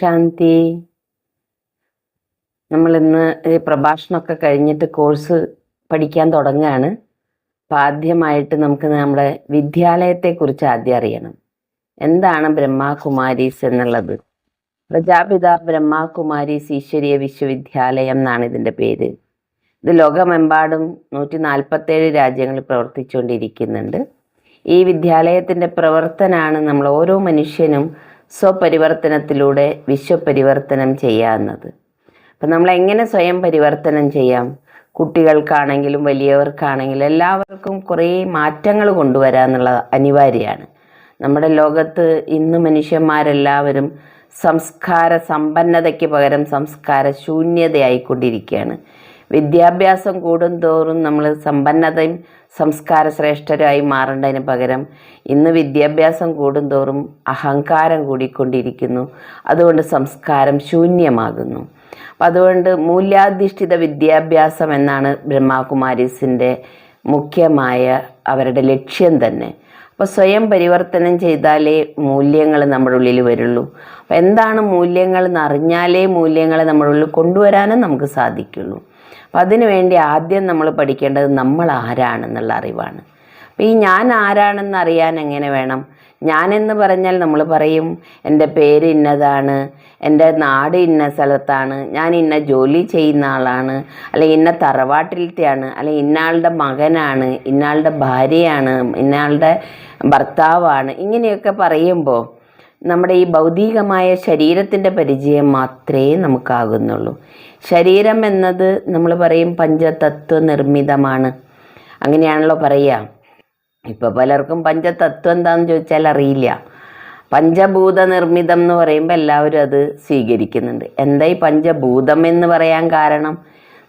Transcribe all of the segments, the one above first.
ശാന്തി. നമ്മൾ ഇന്ന് ഈ പ്രഭാഷണമൊക്കെ കഴിഞ്ഞിട്ട് കോഴ്സ് പഠിക്കാൻ തുടങ്ങുകയാണ് അപ്പം ആദ്യമായിട്ട് നമുക്ക് നമ്മുടെ വിദ്യാലയത്തെക്കുറിച്ച് ആദ്യം അറിയണം. എന്താണ് ബ്രഹ്മകുമാരീസ് എന്നുള്ളത്? പ്രജാപിത ബ്രഹ്മകുമാരീസ് ഈശ്വരീയ വിശ്വവിദ്യാലയം എന്നാണ് ഇതിന്റെ പേര്. ഇത് ലോകമെമ്പാടും നൂറ്റി നാൽപ്പത്തേഴ് രാജ്യങ്ങളിൽ പ്രവർത്തിച്ചുകൊണ്ടിരിക്കുന്നുണ്ട്. ഈ വിദ്യാലയത്തിന്റെ പ്രവർത്തനമാണ് നമ്മൾ ഓരോ മനുഷ്യനും സ്വപരിവർത്തനത്തിലൂടെ വിശ്വപരിവർത്തനം ചെയ്യാവുന്നത്. അപ്പം നമ്മൾ എങ്ങനെ സ്വയം പരിവർത്തനം ചെയ്യാം? കുട്ടികൾക്കാണെങ്കിലും വലിയവർക്കാണെങ്കിലും എല്ലാവർക്കും കുറേ മാറ്റങ്ങൾ കൊണ്ടുവരാന്നുള്ളത് അനിവാര്യമാണ്. നമ്മുടെ ലോകത്ത് ഇന്ന് മനുഷ്യന്മാരെല്ലാവരും സംസ്കാര സമ്പന്നതയ്ക്ക് പകരം സംസ്കാര ശൂന്യതയായിക്കൊണ്ടിരിക്കുകയാണ്. വിദ്യാഭ്യാസം കൂടുന്തോറും നമ്മൾ സമ്പന്നതയും സംസ്കാര ശ്രേഷ്ഠരായി മാറേണ്ടതിന് പകരം ഇന്ന് വിദ്യാഭ്യാസം കൂടുന്തോറും അഹങ്കാരം കൂടിക്കൊണ്ടിരിക്കുന്നു. അതുകൊണ്ട് സംസ്കാരം ശൂന്യമാകുന്നു. അപ്പം അതുകൊണ്ട് മൂല്യാധിഷ്ഠിത വിദ്യാഭ്യാസം എന്നാണ് ബ്രഹ്മാകുമാരീസിന്റെ മുഖ്യമായ അവരുടെ ലക്ഷ്യം തന്നെ. അപ്പോൾ സ്വയം പരിവർത്തനം ചെയ്താലേ മൂല്യങ്ങൾ നമ്മുടെ ഉള്ളിൽ വരുള്ളൂ. അപ്പോൾ എന്താണ് മൂല്യങ്ങൾ എന്നറിഞ്ഞാലേ മൂല്യങ്ങളെ നമ്മുടെ ഉള്ളിൽ കൊണ്ടുവരാനും നമുക്ക് സാധിക്കുള്ളൂ. അപ്പം അതിനുവേണ്ടി ആദ്യം നമ്മൾ പഠിക്കേണ്ടത് നമ്മൾ ആരാണെന്നുള്ള അറിവാണ്. അപ്പോൾ ഈ ഞാൻ ആരാണെന്ന് അറിയാൻ എങ്ങനെ വേണം? ഞാനെന്ന് പറഞ്ഞാൽ നമ്മൾ പറയും എന്റെ പേര് ഇന്നതാണ് എന്റെ നാട് ഇന്ന സ്ഥലത്താണ് ഞാൻ ഇന്ന ജോലി ചെയ്യുന്ന ആളാണ് അല്ലെങ്കിൽ ഇന്ന തറവാട്ടിലത്തെയാണ് അല്ലെങ്കിൽ ഇന്നാളുടെ മകനാണ് ഇന്നാളുടെ ഭാര്യയാണ് ഇന്നാളുടെ ഭർത്താവാണ് ഇങ്ങനെയൊക്കെ പറയുമ്പോൾ നമ്മുടെ ഈ ഭൗതികമായ ശരീരത്തിന്റെ പരിചയം മാത്രമേ നമുക്കാകുന്നുള്ളൂ. ശരീരം എന്നത് നമ്മൾ പറയും പഞ്ചതത്വ നിർമ്മിതമാണ് അങ്ങനെയാണല്ലോ പറയുക. ഇപ്പോൾ പലർക്കും പഞ്ചതത്വം എന്താണെന്ന് ചോദിച്ചാൽ അറിയില്ല. പഞ്ചഭൂത നിർമ്മിതം എന്ന് പറയുമ്പോൾ എല്ലാവരും അത് സ്വീകരിക്കുന്നുണ്ട്. എന്താ ഈ പഞ്ചഭൂതം എന്ന് പറയാൻ കാരണം?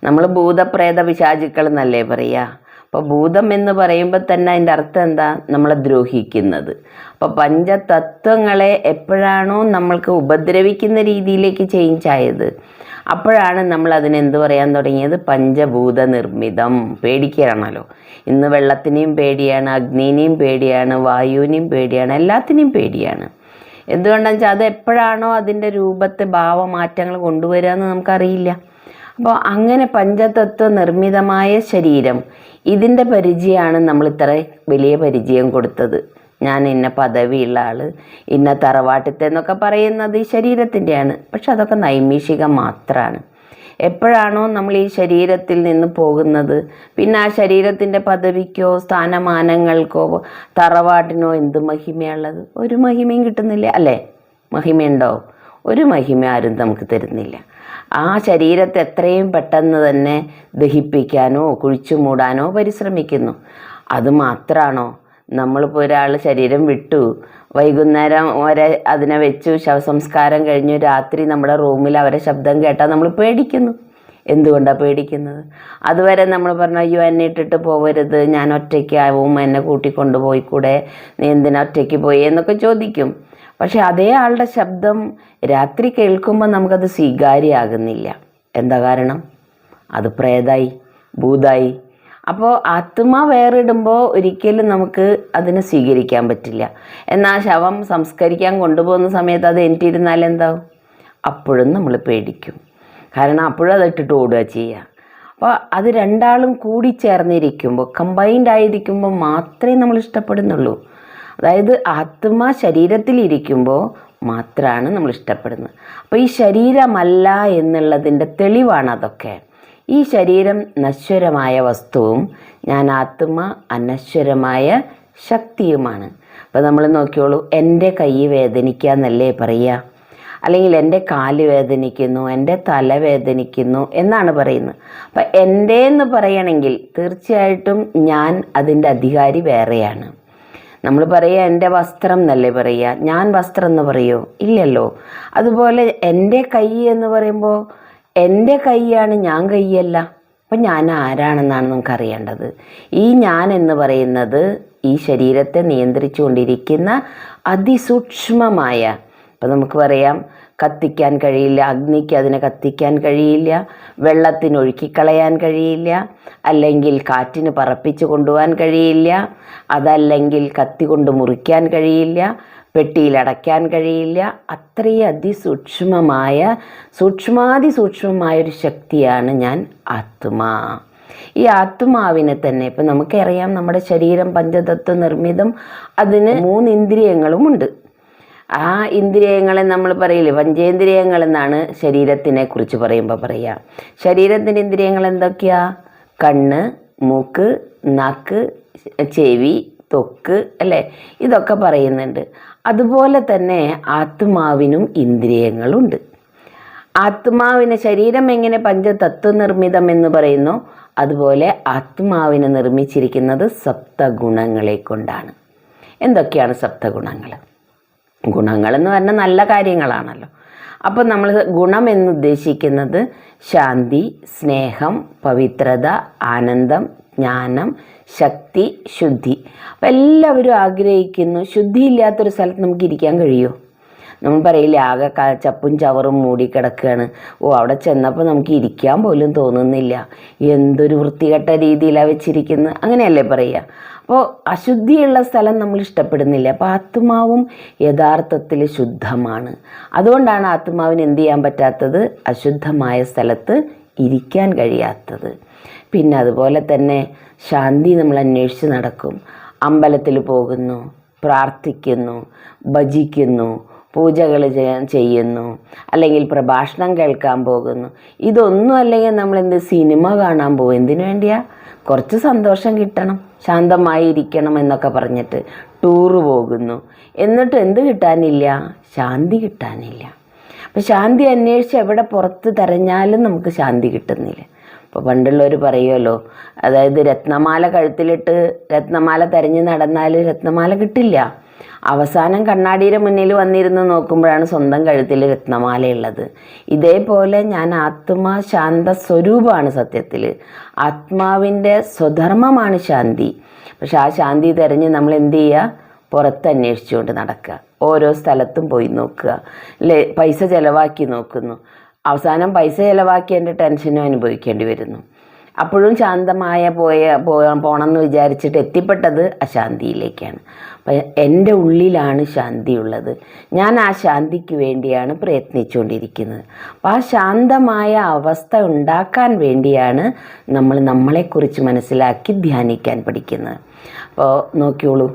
നമ്മൾ ഭൂതപ്രേത പിശാചുക്കൾ എന്നല്ലേ പറയുക. അപ്പോൾ ഭൂതം എന്ന് പറയുമ്പോൾ തന്നെ അതിന്റെ അർത്ഥം എന്താ? നമ്മളെ ദ്രോഹിക്കുന്നത്. അപ്പോൾ പഞ്ചതത്വങ്ങളെ എപ്പോഴാണോ നമ്മൾക്ക് ഉപദ്രവിക്കുന്ന രീതിയിലേക്ക് ചേഞ്ച് ആയത് അപ്പോഴാണ് നമ്മൾ അതിനെന്ത് പറയാൻ തുടങ്ങിയത്? പഞ്ചഭൂത നിർമ്മിതം. പേടിക്കുകയാണല്ലോ. ഇന്ന് വെള്ളത്തിനെയും പേടിയാണ് അഗ്നിനെയും പേടിയാണ് വായുവിനെയും പേടിയാണ് എല്ലാത്തിനെയും പേടിയാണ്. എന്തുകൊണ്ടാണെന്ന് വെച്ചാൽ അത് എപ്പോഴാണോ അതിന്റെ രൂപത്തെ ഭാവമാറ്റങ്ങൾ കൊണ്ടുവരിക എന്ന് നമുക്കറിയില്ല. അപ്പോൾ അങ്ങനെ പഞ്ചതത്വ നിർമ്മിതമായ ശരീരം ഇതിന്റെ പരിചയമാണ് നമ്മൾ ഇത്ര വലിയ പരിചയം കൊടുത്തത്. ഞാൻ ഇന്ന പദവിയുള്ള ആൾ ഇന്ന തറവാട്ടത്തെ എന്നൊക്കെ പറയുന്നത് ഈ ശരീരത്തിന്റെയാണ് പക്ഷെ അതൊക്കെ നൈമിഷികം മാത്രമാണ് എപ്പോഴാണോ നമ്മൾ ഈ ശരീരത്തിൽ നിന്ന് പോകുന്നത് പിന്നെ ആ ശരീരത്തിന്റെ പദവിക്കോ സ്ഥാനമാനങ്ങൾക്കോ തറവാട്ടിനോ എന്ത് മഹിമയുള്ളത് ഒരു മഹിമയും കിട്ടുന്നില്ല അല്ലേ? മഹിമയുണ്ടോ? ഒരു മഹിമ ആരും നമുക്ക് തരുന്നില്ല. ആ ശരീരത്തെ എത്രയും പെട്ടെന്ന് തന്നെ ദഹിപ്പിക്കാനോ കുഴിച്ചു മൂടാനോ പരിശ്രമിക്കുന്നു. അത് മാത്രമാണോ നമ്മളിപ്പോൾ ഒരാൾ ശരീരം വിട്ടു. വൈകുന്നേരം വരെ അതിനെ വെച്ചു ശവസംസ്കാരം കഴിഞ്ഞു രാത്രി നമ്മുടെ റൂമിൽ അവരെ ശബ്ദം കേട്ടാൽ നമ്മൾ പേടിക്കുന്നു. എന്തുകൊണ്ടാണ് പേടിക്കുന്നത്? അതുവരെ നമ്മൾ പറഞ്ഞു അയ്യോ എന്നെ ഇട്ടിട്ട് പോകരുത് ഞാൻ ഒറ്റയ്ക്കാവും. എന്നെ കൂട്ടിക്കൊണ്ടു പോയിക്കൂടെ? നീ എന്തിനാ ഒറ്റയ്ക്ക് പോയി? എന്നൊക്കെ ചോദിക്കും. പക്ഷെ അതേ ആളുടെ ശബ്ദം രാത്രി കേൾക്കുമ്പോൾ നമുക്കത് സ്വീകാര്യമാകുന്നില്ല. എന്താ കാരണം? അത് പ്രേതായി ഭൂതായി. അപ്പോൾ ആത്മ വേറിടുമ്പോൾ ഒരിക്കലും നമുക്ക് അതിനെ സ്വീകരിക്കാൻ പറ്റില്ല. എന്നാൽ ശവം സംസ്കരിക്കാൻ കൊണ്ടുപോകുന്ന സമയത്ത് അത് എനിട്ടിരുന്നാൽ എന്താവും? അപ്പോഴും നമ്മൾ പേടിക്കും. കാരണം അപ്പോഴും അതിട്ടിട്ട് ഓടുക ചെയ്യുക. അപ്പോൾ അത് രണ്ടാളും കൂടി ചേർന്നിരിക്കുമ്പോൾ കമ്പൈൻഡ് ആയിരിക്കുമ്പോൾ മാത്രമേ നമ്മൾ ഇഷ്ടപ്പെടുന്നുള്ളൂ. അതായത് ആത്മ ശരീരത്തിലിരിക്കുമ്പോൾ മാത്രമാണ് നമ്മൾ ഇഷ്ടപ്പെടുന്നത്. അപ്പോൾ ഈ ശരീരമല്ല എന്നുള്ളതിന്റെ തെളിവാണ് അതൊക്കെ. ഈ ശരീരം നശ്വരമായ വസ്തുവും ഞാൻ ആത്മ അനശ്വരമായ ശക്തിയുമാണ്. അപ്പോൾ നമ്മൾ നോക്കിയോളൂ എന്റെ കൈ വേദനിക്കുക എന്നല്ലേ പറയുക അല്ലെങ്കിൽ എന്റെ കാൽ വേദനിക്കുന്നു എന്റെ തല വേദനിക്കുന്നു എന്നാണ് പറയുന്നത്. അപ്പം എന്റെ എന്ന് പറയണമെങ്കിൽ തീർച്ചയായിട്ടും ഞാൻ അതിന്റെ അധികാരി വേറെയാണ്. നമ്മൾ പറയുക എന്റെ വസ്ത്രം എന്നല്ലേ പറയുക? ഞാൻ വസ്ത്രം എന്ന് പറയുമോ ഇല്ലല്ലോ. അതുപോലെ എന്റെ കൈ എന്ന് പറയുമ്പോൾ എന്റെ കൈയാണ് ഞാൻ കൈയല്ല. അപ്പം ഞാൻ ആരാണെന്നാണ് നമുക്ക് അറിയേണ്ടത്? ഈ ഞാൻ എന്ന് പറയുന്നത് ഈ ശരീരത്തെ നിയന്ത്രിച്ചുകൊണ്ടിരിക്കുന്ന അതിസൂക്ഷ്മമായ ഇപ്പം നമുക്ക് പറയാം കത്തിക്കാൻ കഴിയില്ല. അഗ്നിക്ക് അതിനെ കത്തിക്കാൻ കഴിയില്ല. വെള്ളത്തിന് ഒഴുക്കിക്കളയാൻ കഴിയില്ല. അല്ലെങ്കിൽ കാറ്റിന് പറപ്പിച്ച് കൊണ്ടുപോകാൻ കഴിയില്ല. അതല്ലെങ്കിൽ കത്തി കൊണ്ട് മുറിക്കാൻ കഴിയില്ല. പെട്ടിയിൽ അടയ്ക്കാൻ കഴിയില്ല. അത്രയും അതിസൂക്ഷ്മമായ സൂക്ഷ്മാതിസൂക്ഷ്മമായൊരു ശക്തിയാണ് ഞാൻ ആത്മാ. ഈ ആത്മാവിനെ തന്നെ ഇപ്പം നമുക്കറിയാം നമ്മുടെ ശരീരം പഞ്ചതത്വ നിർമ്മിതം. അതിന് മൂന്ന് ഇന്ദ്രിയങ്ങളുമുണ്ട്. ആ ഇന്ദ്രിയങ്ങളെ നമ്മൾ പറയില്ലേ? പഞ്ചേന്ദ്രിയങ്ങൾ എന്നാണ് ശരീരത്തിനെ കുറിച്ച് പറയുമ്പോൾ പറയുക ശരീരത്തിന്റെ ഇന്ദ്രിയങ്ങൾ എന്തൊക്കെയാ? കണ്ണ് മൂക്ക് നാക്ക് ചെവി തൊക്ക് അല്ലേ? ഇതൊക്കെ പറയുന്നുണ്ട്. അതുപോലെ തന്നെ ആത്മാവിനും ഇന്ദ്രിയങ്ങളുണ്ട്. ആത്മാവിന് ശരീരം എങ്ങനെ പഞ്ചതത്വനിർമ്മിതം എന്ന് പറയുന്നു? അതുപോലെ ആത്മാവിനെ നിർമ്മിച്ചിരിക്കുന്നത് സപ്തഗുണങ്ങളെ കൊണ്ടാണ്. എന്തൊക്കെയാണ് സപ്തഗുണങ്ങൾ ഗുണങ്ങൾ എന്ന് പറഞ്ഞാൽ നല്ല കാര്യങ്ങളാണല്ലോ. അപ്പോൾ നമ്മൾ ഗുണം എന്നുദ്ദേശിക്കുന്നത് ശാന്തി സ്നേഹം പവിത്രത ആനന്ദം ജ്ഞാനം ശക്തി ശുദ്ധി. അപ്പം എല്ലാവരും ആഗ്രഹിക്കുന്നു ശുദ്ധിയില്ലാത്തൊരു സ്ഥലത്ത് നമുക്ക് ഇരിക്കാൻ കഴിയുമോ നമ്മൾ പറയില്ല ആകെ ചപ്പും ചവറും മൂടിക്കിടക്കുകയാണ് ഓ അവിടെ ചെന്നപ്പോൾ നമുക്ക് ഇരിക്കാൻ പോലും തോന്നുന്നില്ല. എന്തൊരു വൃത്തികെട്ട രീതിയിലാണ് വെച്ചിരിക്കുന്നത് അങ്ങനെയല്ലേ പറയുക അപ്പോൾ അശുദ്ധിയുള്ള സ്ഥലം നമ്മൾ ഇഷ്ടപ്പെടുന്നില്ല. അപ്പോൾ ആത്മാവും യഥാർത്ഥത്തിൽ ശുദ്ധമാണ്. അതുകൊണ്ടാണ് ആത്മാവിന് എന്ത് ചെയ്യാൻ പറ്റാത്തത്? അശുദ്ധമായ സ്ഥലത്ത് ഇരിക്കാൻ കഴിയാത്തത്. പിന്നെ അതുപോലെ തന്നെ ശാന്തി നമ്മൾ അന്വേഷിച്ച് നടക്കും. അമ്പലത്തിൽ പോകുന്നു പ്രാർത്ഥിക്കുന്നു ഭജിക്കുന്നു പൂജകൾ ചെയ്യാൻ ചെയ്യുന്നു അല്ലെങ്കിൽ പ്രഭാഷണം കേൾക്കാൻ പോകുന്നു. ഇതൊന്നും അല്ലെങ്കിൽ നമ്മൾ എന്ത് സിനിമ കാണാൻ പോകും? എന്തിനു വേണ്ടിയാ? കുറച്ച് സന്തോഷം കിട്ടണം ശാന്തമായി ഇരിക്കണം എന്നൊക്കെ പറഞ്ഞിട്ട് ടൂറ് പോകുന്നു. എന്നിട്ട് എന്ത് കിട്ടാനില്ല? ശാന്തി കിട്ടാനില്ല. അപ്പം ശാന്തി അന്വേഷിച്ച് എവിടെ പുറത്ത് തെരഞ്ഞാലും നമുക്ക് ശാന്തി കിട്ടുന്നില്ല. അപ്പോൾ പണ്ടുള്ളവർ പറയുമല്ലോ അതായത് രത്നമാല കഴുത്തിലിട്ട് രത്നമാല തെരഞ്ഞ് നടന്നാൽ രത്നമാല കിട്ടില്ല. അവസാനം കണ്ണാടിയുടെ മുന്നിൽ വന്നിരുന്ന് നോക്കുമ്പോഴാണ് സ്വന്തം കഴുത്തിൽ രത്നമാലയുള്ളത്. ഇതേപോലെ ഞാൻ ആത്മാ ശാന്ത സ്വരൂപമാണ് സത്യത്തിൽ. ആത്മാവിന്റെ സ്വധർമ്മമാണ് ശാന്തി. പക്ഷെ ആ ശാന്തി തിരഞ്ഞ് നമ്മൾ എന്ത് ചെയ്യുക? പുറത്ത് അന്വേഷിച്ചുകൊണ്ട് നടക്കുക. ഓരോ സ്ഥലത്തും പോയി നോക്കുക. അല്ലേ? പൈസ ചിലവാക്കി നോക്കുന്നു. അവസാനം പൈസ ചിലവാക്കി എന്റെ ടെൻഷനും അനുഭവിക്കേണ്ടി വരുന്നു. അപ്പോഴും ശാന്തമായ പോയ പോകണമെന്ന് വിചാരിച്ചിട്ട് എത്തിപ്പെട്ടത് അശാന്തിയിലേക്കാണ് അപ്പം എന്റെ ഉള്ളിലാണ് ശാന്തിയുള്ളത്. ഞാൻ ആ ശാന്തിക്ക് വേണ്ടിയാണ് പ്രയത്നിച്ചുകൊണ്ടിരിക്കുന്നത്. അപ്പം ആ ശാന്തമായ അവസ്ഥ ഉണ്ടാക്കാൻ വേണ്ടിയാണ് നമ്മൾ നമ്മളെക്കുറിച്ച് മനസ്സിലാക്കി ധ്യാനിക്കാൻ പഠിക്കുന്നത്. അപ്പോൾ നോക്കിയോളൂ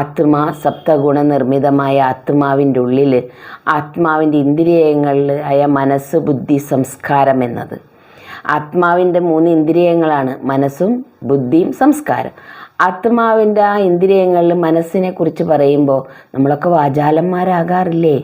ആത്മാ സപ്തഗുണ നിർമ്മിതമായ ആത്മാവിന്റെ ഉള്ളിൽ ആത്മാവിന്റെ ഇന്ദ്രിയങ്ങളിൽ ആയ മനസ്സ് ബുദ്ധി സംസ്കാരം എന്നത് ആത്മാവിന്റെ മൂന്ന് ഇന്ദ്രിയങ്ങളാണ് മനസ്സും ബുദ്ധിയും സംസ്കാരം. ആത്മാവിന്റെ ആ ഇന്ദ്രിയങ്ങളിൽ മനസ്സിനെ കുറിച്ച് പറയുമ്പോൾ നമ്മളൊക്കെ വാചാലന്മാരാകാറില്ലേ?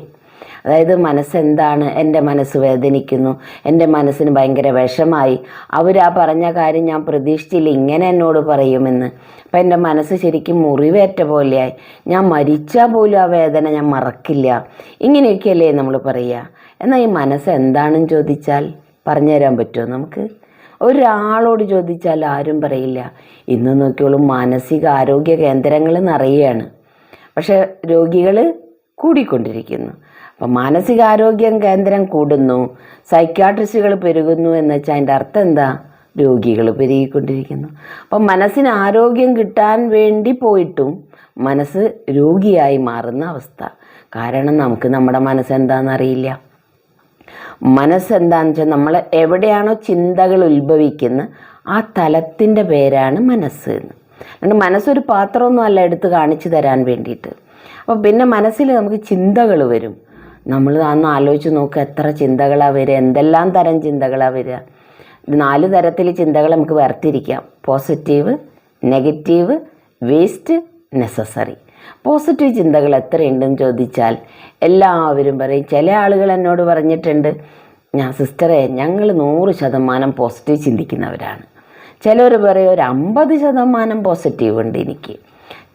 അതായത് മനസ്സെന്താണ്? എന്റെ മനസ്സ് വേദനിക്കുന്നു. എന്റെ മനസ്സിന് ഭയങ്കര വിഷമായി. അവർ ആ പറഞ്ഞ കാര്യം ഞാൻ പ്രതീക്ഷിച്ചില്ല. ഇങ്ങനെ എന്നോട് പറയുമെന്ന്. അപ്പം എന്റെ മനസ്സ് ശരിക്കും മുറിവേറ്റ പോലെയായി. ഞാൻ മരിച്ചാൽ പോലും ആ വേദന ഞാൻ മറക്കില്ല. ഇങ്ങനെയൊക്കെയല്ലേ നമ്മൾ പറയുക എന്നാൽ ഈ മനസ്സ് എന്താണെന്ന് ചോദിച്ചാൽ പറഞ്ഞു തരാൻ പറ്റുമോ? നമുക്ക് ഒരാളോട് ചോദിച്ചാൽ ആരും പറയില്ല. ഇന്ന് നോക്കിയോളും മാനസിക ആരോഗ്യ കേന്ദ്രങ്ങൾ നിറയുകയാണ് പക്ഷെ രോഗികൾ കൂടിക്കൊണ്ടിരിക്കുന്നു. അപ്പം മാനസികാരോഗ്യം കേന്ദ്രം കൂടുന്നു സൈക്യാട്രിസ്റ്റുകൾ പെരുകുന്നു എന്ന് വെച്ചാൽ അതിന്റെ അർത്ഥം എന്താ? രോഗികൾ പെരുകിക്കൊണ്ടിരിക്കുന്നു. അപ്പം മനസ്സിന് ആരോഗ്യം കിട്ടാൻ വേണ്ടി പോയിട്ടും മനസ്സ് രോഗിയായി മാറുന്ന അവസ്ഥ. കാരണം നമുക്ക് നമ്മുടെ മനസ്സെന്താണെന്നറിയില്ല. മനസ്സെന്താണെന്ന് വെച്ചാൽ നമ്മൾ എവിടെയാണോ ചിന്തകൾ ഉത്ഭവിക്കുന്നത് ആ തലത്തിന്റെ പേരാണ് മനസ്സ് എന്ന്. അതുകൊണ്ട് മനസ്സൊരു പാത്രമൊന്നും അല്ല എടുത്ത് കാണിച്ചു തരാൻ വേണ്ടിയിട്ട്. അപ്പോൾ പിന്നെ മനസ്സിൽ നമുക്ക് ചിന്തകൾ വരും. നമ്മൾ അന്ന് ആലോചിച്ച് നോക്കുക എത്ര ചിന്തകളാണ് വരിക എന്തെല്ലാം തരം ചിന്തകളാണ് വരിക നാല് തരത്തിൽ ചിന്തകൾ നമുക്ക് വേർതിരിക്കാം positive negative waste necessary. Positive ചിന്തകൾ എത്രയുണ്ടെന്ന് ചോദിച്ചാൽ എല്ലാവരും പറയും ചില ആളുകൾ എന്നോട് പറഞ്ഞിട്ടുണ്ട് ഞാൻ സിസ്റ്ററെ ഞങ്ങൾ നൂറ് ശതമാനം പോസിറ്റീവ് ചിന്തിക്കുന്നവരാണ്. ചിലർ പറയും ഒരു അമ്പത് ശതമാനം പോസിറ്റീവ് ഉണ്ട് എനിക്ക്.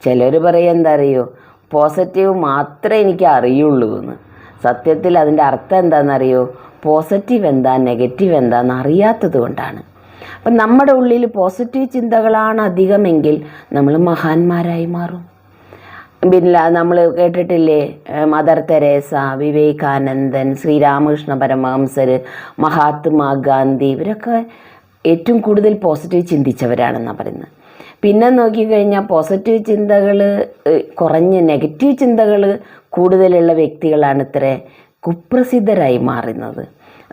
ചിലർ പറയും എന്താ അറിയോ? പോസിറ്റീവ് മാത്രമേ എനിക്ക് അറിയുള്ളൂ എന്ന്. സത്യത്തിൽ അതിന്റെ അർത്ഥം എന്താണെന്നറിയോ? പോസിറ്റീവ് എന്താ നെഗറ്റീവ് എന്താണെന്ന് അറിയാത്തത് കൊണ്ടാണ്. അപ്പം നമ്മുടെ ഉള്ളിൽ പോസിറ്റീവ് ചിന്തകളാണ് അധികമെങ്കിൽ നമ്മൾ മഹാന്മാരായി മാറും. പിന്നെ നമ്മൾ കേട്ടിട്ടില്ലേ? മദർ തെരേസ വിവേകാനന്ദൻ ശ്രീരാമകൃഷ്ണ പരമഹംസർ മഹാത്മാഗാന്ധി ഇവരൊക്കെ ഏറ്റവും കൂടുതൽ പോസിറ്റീവ് ചിന്തിച്ചവരാണെന്നാണ് പറയുന്നത്. പിന്നെ നോക്കിക്കഴിഞ്ഞാൽ പോസിറ്റീവ് ചിന്തകൾ കുറഞ്ഞ് നെഗറ്റീവ് ചിന്തകൾ കൂടുതലുള്ള വ്യക്തികളാണ് ഇത്ര കുപ്രസിദ്ധരായി മാറുന്നത്.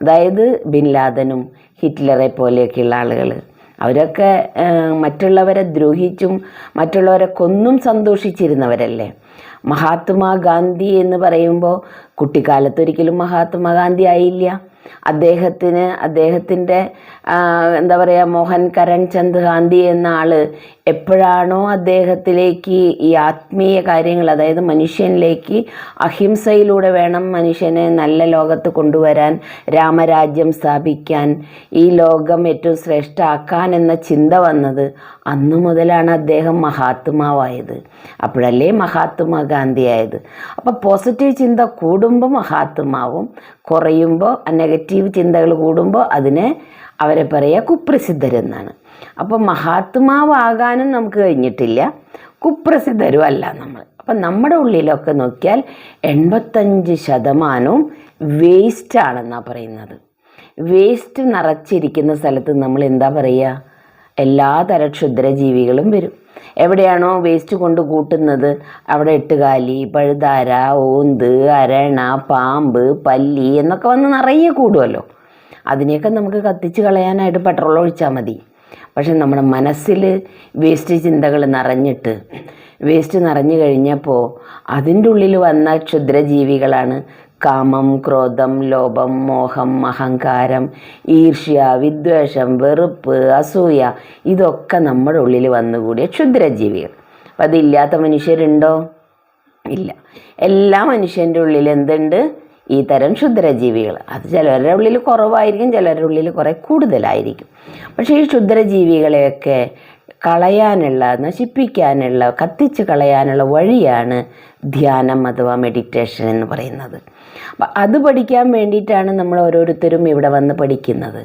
അതായത് ബിൻ ലാദനും ഹിറ്റ്ലറെ പോലെയൊക്കെയുള്ള ആളുകൾ അവരൊക്കെ മറ്റുള്ളവരെ ദ്രോഹിച്ചും മറ്റുള്ളവരെ കൊന്നും സന്തോഷിച്ചിരുന്നവരല്ലേ? മഹാത്മാഗാന്ധി എന്ന് പറയുമ്പോൾ കുട്ടിക്കാലത്തൊരിക്കലും മഹാത്മാഗാന്ധി ആയില്ല. അദ്ദേഹത്തിന് അദ്ദേഹത്തിന്റെ എന്താ പറയുക മോഹൻ കരൺചന്ദ് ഗാന്ധി എന്ന ആൾ എപ്പോഴാണോ അദ്ദേഹത്തിലേക്ക് ഈ ആത്മീയ കാര്യങ്ങൾ അതായത് മനുഷ്യനിലേക്ക് അഹിംസയിലൂടെ വേണം മനുഷ്യനെ നല്ല ലോകത്ത് കൊണ്ടുവരാൻ രാമരാജ്യം സ്ഥാപിക്കാൻ ഈ ലോകം ഏറ്റവും ശ്രേഷ്ഠാക്കാൻ എന്ന ചിന്ത വന്നത് അന്നു മുതലാണ് അദ്ദേഹം മഹാത്മാവായത്. അപ്പോഴല്ലേ മഹാത്മാ ഗാന്ധി ആയത്. അപ്പോൾ പോസിറ്റീവ് ചിന്ത കൂടുമ്പോൾ മഹാത്മാവും കുറയുമ്പോൾ നെഗറ്റീവ് ചിന്തകൾ കൂടുമ്പോൾ അതിനെ അവരെ പറയുക കുപ്രസിദ്ധരെന്നാണ്. അപ്പോൾ മഹാത്മാവാകാനും നമുക്ക് കഴിഞ്ഞിട്ടില്ല. കുപ്രസിദ്ധരും അല്ല നമ്മൾ. അപ്പം നമ്മുടെ ഉള്ളിലൊക്കെ നോക്കിയാൽ എൺപത്തഞ്ച് ശതമാനവും വേസ്റ്റാണെന്നാണ് പറയുന്നത്. വേസ്റ്റ് നിറച്ചിരിക്കുന്ന സ്ഥലത്ത് നമ്മൾ എന്താ പറയുക എല്ലാ തര ക്ഷുദ്രജീവികളും വരും. എവിടെയാണോ വേസ്റ്റ് കൊണ്ട് കൂട്ടുന്നത്? അവിടെ എട്ടുകാലി പഴുതാര ഓന്ത് അരണ പാമ്പ് പല്ലി എന്നൊക്കെ വന്ന് നിറയെ കൂടുമല്ലോ. അതിനെയൊക്കെ നമുക്ക് കത്തിച്ച് കളയാനായിട്ട് പെട്രോൾ ഒഴിച്ചാൽ മതി. പക്ഷെ നമ്മുടെ മനസ്സിൽ വേസ്റ്റ് ചിന്തകൾ നിറഞ്ഞിട്ട് വേസ്റ്റ് നിറഞ്ഞു കഴിഞ്ഞപ്പോൾ അതിന്റെ ഉള്ളിൽ വന്ന ക്ഷുദ്രജീവികളാണ് കാമം ക്രോധം ലോഭം മോഹം അഹങ്കാരം ഈർഷ്യ വിദ്വേഷം വെറുപ്പ് അസൂയ ഇതൊക്കെ നമ്മുടെ ഉള്ളിൽ വന്നുകൂടിയ ക്ഷുദ്രജീവികൾ. അപ്പം അതില്ലാത്ത മനുഷ്യരുണ്ടോ? ഇല്ല. എല്ലാ മനുഷ്യന്റെ ഉള്ളിൽ എന്തുണ്ട്? ഈ തരം ക്ഷുദ്രജീവികൾ. അത് ചിലരുടെ ഉള്ളിൽ കുറവായിരിക്കും ചിലരുടെ ഉള്ളിൽ കുറേ കൂടുതലായിരിക്കും. പക്ഷേ ഈ ക്ഷുദ്രജീവികളെയൊക്കെ കളയാനുള്ള നശിപ്പിക്കാനുള്ള കത്തിച്ച് കളയാനുള്ള വഴിയാണ് ധ്യാനം അഥവാ മെഡിറ്റേഷൻ എന്ന് പറയുന്നത്. അപ്പം അത് പഠിക്കാൻ വേണ്ടിയിട്ടാണ് നമ്മൾ ഓരോരുത്തരും ഇവിടെ വന്ന് പഠിക്കുന്നത്.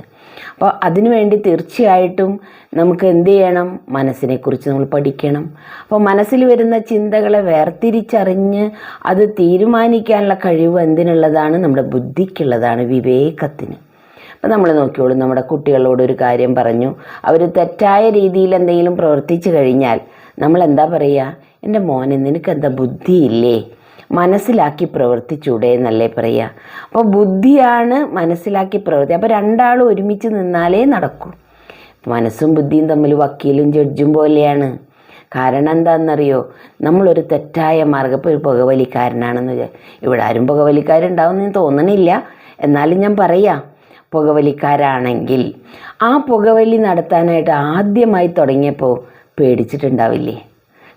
അപ്പോൾ അതിനു വേണ്ടി തീർച്ചയായിട്ടും നമുക്ക് എന്ത് ചെയ്യണം? മനസ്സിനെക്കുറിച്ച് നമ്മൾ പഠിക്കണം. അപ്പോൾ മനസ്സിൽ വരുന്ന ചിന്തകളെ വേർതിരിച്ചറിഞ്ഞ് അത് തീരുമാനിക്കാനുള്ള കഴിവ് എന്തിനുള്ളതാണ്? നമ്മുടെ ബുദ്ധിക്കുള്ളതാണ് വിവേകത്തിന്. അപ്പം നമ്മൾ നോക്കിയോളൂ നമ്മുടെ കുട്ടികളോട് ഒരു കാര്യം പറഞ്ഞു. അവർ തെറ്റായ രീതിയിൽ എന്തെങ്കിലും പ്രവർത്തിച്ചു കഴിഞ്ഞാൽ നമ്മൾ എന്താ പറയുക എന്റെ മോനെ നിനക്ക് എന്താ ബുദ്ധിയില്ലേ? മനസ്സിലാക്കി പ്രവർത്തിച്ചൂടെ എന്നല്ലേ പറയുക. അപ്പോൾ ബുദ്ധിയാണ് മനസ്സിലാക്കി പ്രവർത്തി അപ്പോൾ രണ്ടാളും ഒരുമിച്ച് നിന്നാലേ നടക്കൂ. മനസ്സും ബുദ്ധിയും തമ്മിൽ വക്കീലും ജഡ്ജും പോലെയാണ്. കാരണം എന്താണെന്നറിയോ? നമ്മളൊരു തെറ്റായ മാർഗം ഇപ്പോൾ ഒരു പുകവലിക്കാരനാണെന്ന് ഇവിടെ ആരും പുകവലിക്കാരുണ്ടാവുമെന്ന് തോന്നണില്ല. എന്നാലും ഞാൻ പറയാം പുകവലിക്കാരാണെങ്കിൽ ആ പുകവലി നടത്താനായിട്ട് ആദ്യമായി തുടങ്ങിയപ്പോൾ പേടിച്ചിട്ടുണ്ടാവില്ലേ?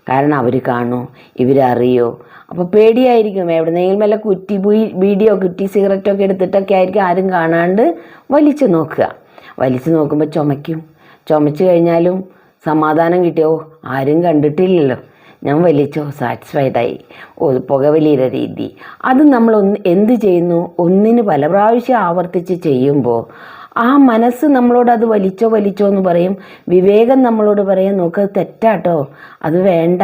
കാരണം അവർ കാണൂ ഇവരറിയോ അപ്പോൾ പേടിയായിരിക്കും. എവിടെന്നെങ്കിലും വല്ല കുറ്റി ബീഡിയോ കുറ്റി സിഗരറ്റോ ഒക്കെ എടുത്തിട്ടൊക്കെ ആയിരിക്കും ആരും കാണാണ്ട് വലിച്ചു നോക്കുക. വലിച്ചു നോക്കുമ്പോൾ ചുമയ്ക്കും. ചുമച്ചു കഴിഞ്ഞാലും സമാധാനം കിട്ടിയോ ആരും കണ്ടിട്ടില്ലല്ലോ. ഞാൻ വലിച്ചോ. സാറ്റിസ്ഫൈഡായി പുകവലിയുടെ രീതി. അത് നമ്മൾ ഒന്ന് എന്ത് ചെയ്യുന്നു? ഒന്നിന് പല പ്രാവശ്യം ആവർത്തിച്ച് ചെയ്യുമ്പോൾ ആ മനസ്സ് നമ്മളോട് അത് വലിച്ചോ വലിച്ചോ എന്ന് പറയും. വിവേകം നമ്മളോട് പറയും നോക്ക് തെറ്റാട്ടോ. അത് വേണ്ട.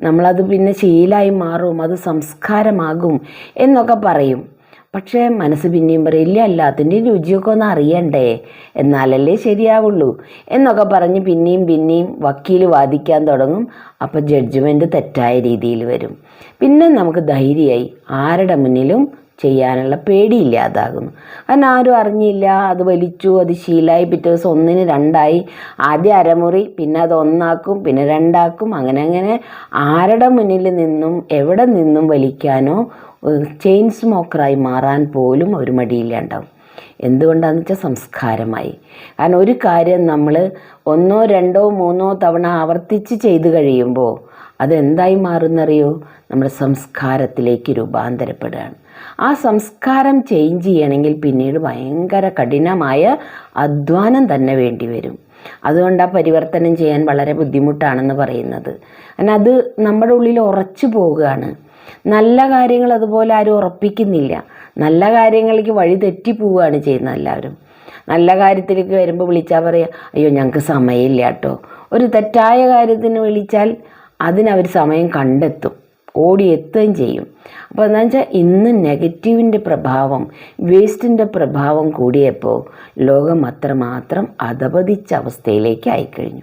നമ്മളത് പിന്നെ ശീലായി മാറും. അത് സംസ്കാരമാകും. എന്നൊക്കെ പറയും. പക്ഷേ മനസ്സ് പിന്നെയും പറയില്ല എല്ലാത്തിന്റെയും രുചിയൊക്കെ ഒന്ന് അറിയണ്ടേ. എന്നാലല്ലേ ശരിയാവുള്ളൂ. എന്നൊക്കെ പറഞ്ഞ് പിന്നെയും പിന്നെയും വക്കീൽ വാദിക്കാൻ തുടങ്ങും. അപ്പോൾ ജഡ്ജ്മെന്റ് തെറ്റായ രീതിയിൽ വരും. പിന്നെ നമുക്ക് ധൈര്യമായി ആരുടെ മുന്നിലും ചെയ്യാനുള്ള പേടിയില്ലാതാകുന്നു അതിന് ആരും അറിഞ്ഞില്ല അത് വലിച്ചു അത് ശീലായി പിറ്റേ ദിവസം ഒന്നിന് രണ്ടായി. ആദ്യം അരമുറി പിന്നെ അത് ഒന്നാക്കും പിന്നെ രണ്ടാക്കും അങ്ങനെ അങ്ങനെ ആരുടെ മുന്നിൽ നിന്നും എവിടെ നിന്നും വലിക്കാനോ ചെയിൻ സ്മോക്കറായി മാറാൻ പോലും ഒരു മടിയില്ലാണ്ടാവും എന്തുകൊണ്ടാണെന്ന് വെച്ചാൽ സംസ്കാരമായി. കാരണം ഒരു കാര്യം നമ്മൾ ഒന്നോ രണ്ടോ മൂന്നോ തവണ ആവർത്തിച്ച് ചെയ്തു കഴിയുമ്പോൾ അതെന്തായി മാറുന്നറിയോ? നമ്മുടെ സംസ്കാരത്തിലേക്ക് രൂപാന്തരപ്പെടുകയാണ്. ആ സംസ്കാരം ചേഞ്ച് ചെയ്യണമെങ്കിൽ പിന്നീട് ഭയങ്കര കഠിനമായ അധ്വാനം തന്നെ വേണ്ടി വരും. അതുകൊണ്ട് ആ പരിവർത്തനം ചെയ്യാൻ വളരെ ബുദ്ധിമുട്ടാണെന്ന് പറയുന്നത്. കാരണം അത് നമ്മുടെ ഉള്ളിൽ ഉറച്ചു പോവുകയാണ് നല്ല കാര്യങ്ങൾ അതുപോലെ ആരും ഉറപ്പിക്കുന്നില്ല. നല്ല കാര്യങ്ങളിലേക്ക് വഴി തെറ്റി പോവുകയാണ് ചെയ്യുന്നത് എല്ലാവരും. നല്ല കാര്യത്തിലേക്ക് വരുമ്പോൾ വിളിച്ചാൽ പറയുക അയ്യോ ഞങ്ങൾക്ക് സമയമില്ല കേട്ടോ. ഒരു തെറ്റായ കാര്യത്തിന് വിളിച്ചാൽ അതിനവർ സമയം കണ്ടെത്തും. ഓടിയെത്തുകയും ചെയ്യും. അപ്പോൾ എന്താ വെച്ചാൽ ഇന്ന് നെഗറ്റീവിന്റെ പ്രഭാവം വേസ്റ്റിന്റെ പ്രഭാവം കൂടിയപ്പോൾ ലോകം അത്രമാത്രം അധപതിച്ച അവസ്ഥയിലേക്ക് ആയിക്കഴിഞ്ഞു.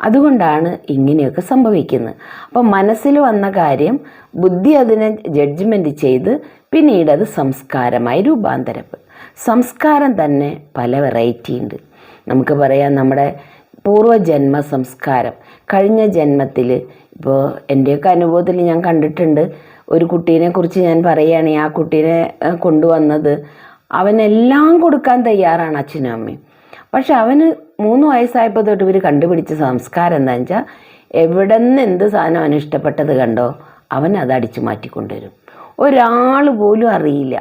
അതുകൊണ്ടാണ് ഇങ്ങനെയൊക്കെ സംഭവിക്കുന്നത്. അപ്പം മനസ്സിൽ വന്ന കാര്യം ബുദ്ധി അതിനെ ജഡ്ജ്മെന്റ് ചെയ്ത് പിന്നീട് അത് സംസ്കാരമായി രൂപാന്തരപ്പെടും സംസ്കാരം തന്നെ പല വെറൈറ്റി ഉണ്ട്. നമുക്ക് പറയാം നമ്മുടെ പൂർവജന്മ സംസ്കാരം. കഴിഞ്ഞ ജന്മത്തിൽ ഇപ്പോൾ എന്റെയൊക്കെ അനുഭവത്തിൽ ഞാൻ കണ്ടിട്ടുണ്ട്. ഒരു കുട്ടീനെ കുറിച്ച് ഞാൻ പറയുകയാണെങ്കിൽ ആ കുട്ടീനെ കൊണ്ടുവന്നത് അവനെല്ലാം കൊടുക്കാൻ തയ്യാറാണ് അച്ഛനും അമ്മയും. പക്ഷെ അവന് മൂന്ന് വയസ്സായപ്പോൾ തൊട്ട് ഇവർ കണ്ടുപിടിച്ച സംസ്കാരം എന്താ വെച്ചാൽ എവിടെ നിന്ന് എന്ത് സാധനം അവന് ഇഷ്ടപ്പെട്ടത് കണ്ടോ അവൻ അത് അടിച്ചു മാറ്റിക്കൊണ്ടുവരും. ഒരാൾ പോലും അറിയില്ല.